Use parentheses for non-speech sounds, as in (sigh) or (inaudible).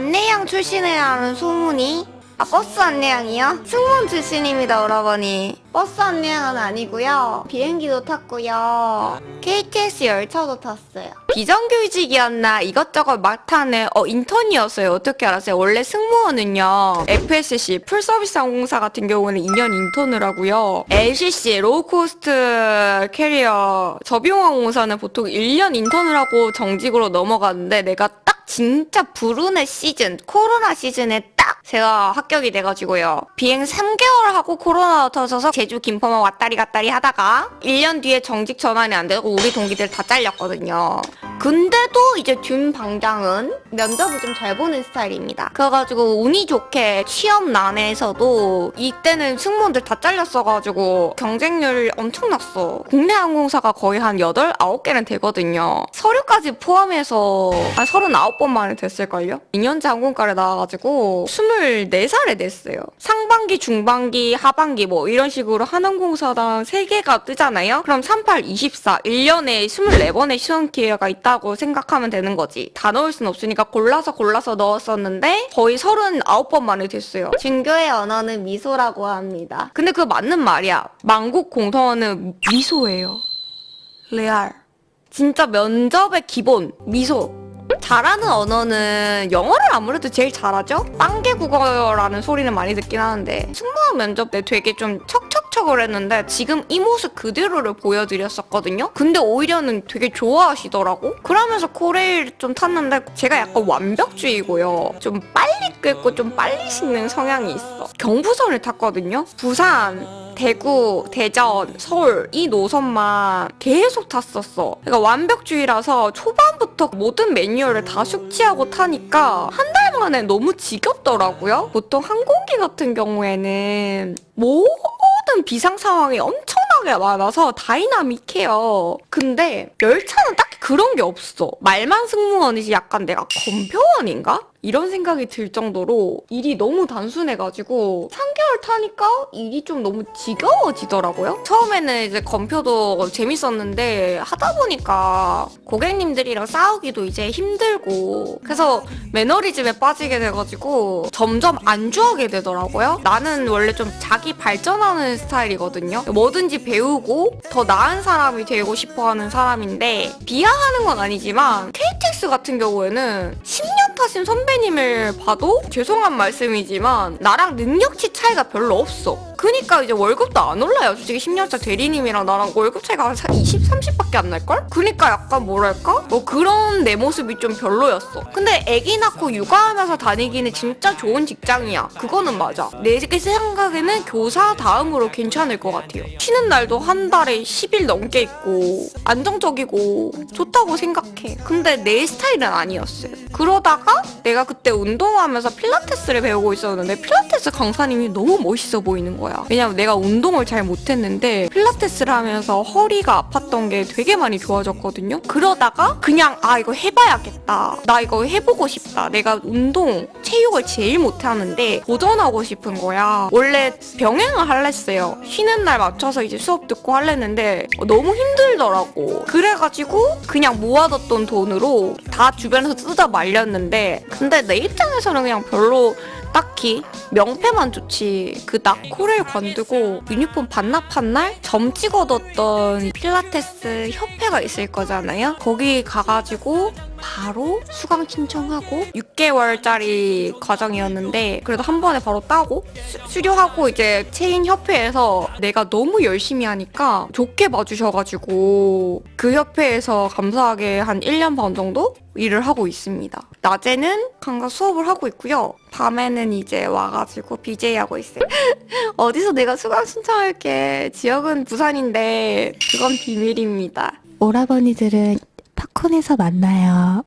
안내양 출신이라는 소문이? 아 버스 안내양이요? 승무원 출신입니다 오라버니. 버스 안내양은 아니고요. 비행기도 탔고요. KTX 열차도 탔어요. 비정규직이었나? 이것저것 막 타는 어 인턴이었어요. 어떻게 알았어요? 원래 승무원은요 FSC 풀서비스 항공사 같은 경우는 2년 인턴을 하고요. LCC 로우코스트 캐리어 저비용 항공사는 보통 1년 인턴을 하고 정직으로 넘어가는데 내가 딱 진짜 불운의 시즌 코로나 시즌에 딱 제가 합격이 돼가지고요. 비행 3개월 하고 코로나가 터져서 제주 김포만 왔다리 갔다리 하다가 1년 뒤에 정직 전환이 안 되고 우리 동기들 다 잘렸거든요 근데도 이제 준 방장은 면접을 좀 잘 보는 스타일입니다. 그래가지고 운이 좋게 취업난에서도 이때는 승무원들 다 잘렸어가지고 경쟁률 엄청났어. 국내 항공사가 거의 한 8, 9개는 되거든요. 서류까지 포함해서 한 39번 만에 됐을걸요? 2년제 항공과를 나와가지고 24살에 됐어요. 상반기, 중반기, 하반기 뭐 이런 식으로 한 항공사당 3개가 뜨잖아요? 그럼 38, 24, 1년에 24번의 시험 기회가 있다 고 생각하면 되는 거지. 다 넣을 순 없으니까 골라서 골라서 넣었었는데 거의 39번 만에 됐어요. 중교의 언어는 미소라고 합니다. 근데 그거 맞는 말이야. 만국 공통어는 미소예요. 레알. 진짜 면접의 기본 미소. 잘하는 언어는 영어를 아무래도 제일 잘하죠? 빵개 국어라는 소리는 많이 듣긴 하는데 승무원 면접 때 되게 좀 척 척척을 했는데 지금 이 모습 그대로를 보여드렸었거든요? 근데 오히려는 되게 좋아하시더라고? 그러면서 코레일 좀 탔는데 제가 약간 완벽주의고요. 좀 빨리 끓고 좀 빨리 식는 성향이 있어. 경부선을 탔거든요? 부산, 대구, 대전, 서울 이 노선만 계속 탔었어. 그러니까 완벽주의라서 초반부터 모든 매뉴얼을 다 숙지하고 타니까 한 달 만에 너무 지겹더라고요. 보통 항공기 같은 경우에는 모든 비상 상황이 엄청나게 많아서 다이나믹해요. 근데 열차는 딱히 그런 게 없어. 말만 승무원이지 약간 내가 검표원인가? 이런 생각이 들 정도로 일이 너무 단순해가지고 3개월 타니까 일이 좀 너무 지겨워지더라고요. 처음에는 이제 검표도 재밌었는데 하다 보니까 고객님들이랑 싸우기도 이제 힘들고 그래서 매너리즘에 빠지게 돼가지고 점점 안주하게 되더라고요. 나는 원래 좀 자기 발전하는 스타일이거든요. 뭐든지 배우고 더 나은 사람이 되고 싶어 하는 사람인데 비하 하는 건 아니지만 KTX 같은 경우에는 10년 타신 선배님을 봐도 죄송한 말씀이지만 나랑 능력치 차이가 별로 없어. 그니까 이제 월급도 안 올라요. 솔직히 10년차 대리님이랑 나랑 월급 차이가 한 20, 30밖에 안 날걸? 그니까 약간 뭐랄까? 뭐 그런 내 모습이 좀 별로였어. 근데 애기 낳고 육아하면서 다니기는 진짜 좋은 직장이야. 그거는 맞아. 내 생각에는 교사 다음으로 괜찮을 것 같아요. 쉬는 날도 한 달에 10일 넘게 있고 안정적이고 좋다고 생각해. 근데 내 스타일은 아니었어요. 그러다가 내가 그때 운동하면서 필라테스를 배우고 있었는데 필라테스 강사님이 너무 멋있어 보이는 거야. 왜냐면 내가 운동을 잘 못했는데 필라테스를 하면서 허리가 아팠던 게 되게 많이 좋아졌거든요. 그러다가 그냥 아 이거 해봐야겠다. 나 이거 해보고 싶다. 내가 운동, 체육을 제일 못하는데 도전하고 싶은 거야. 원래 병행을 할랬어요. 쉬는 날 맞춰서 이제 수업 듣고 할랬는데 너무 힘들더라고. 그래가지고 그냥 모아뒀던 돈으로 다 주변에서 뜯어 말렸는데 근데 내 입장에서는 그냥 별로 딱히 명패만 좋지 그 낙 코를 관두고 유니폼 반납한 날 점 찍어뒀던 필라테스 협회가 있을 거잖아요 거기 가가지고 바로 수강 신청하고 6개월짜리 과정이었는데 그래도 한 번에 바로 따고 수, 료하고 이제 체인 협회에서 내가 너무 열심히 하니까 좋게 봐주셔가지고 그 협회에서 감사하게 한 1년 반 정도 일을 하고 있습니다. 낮에는 강사 수업을 하고 있고요. 밤에는 이제 와가지고 BJ 하고 있어요. (laughs) 어디서 내가 수강 신청할게. 지역은 부산인데 그건 비밀입니다. 오라버니들은 팝콘에서 만나요.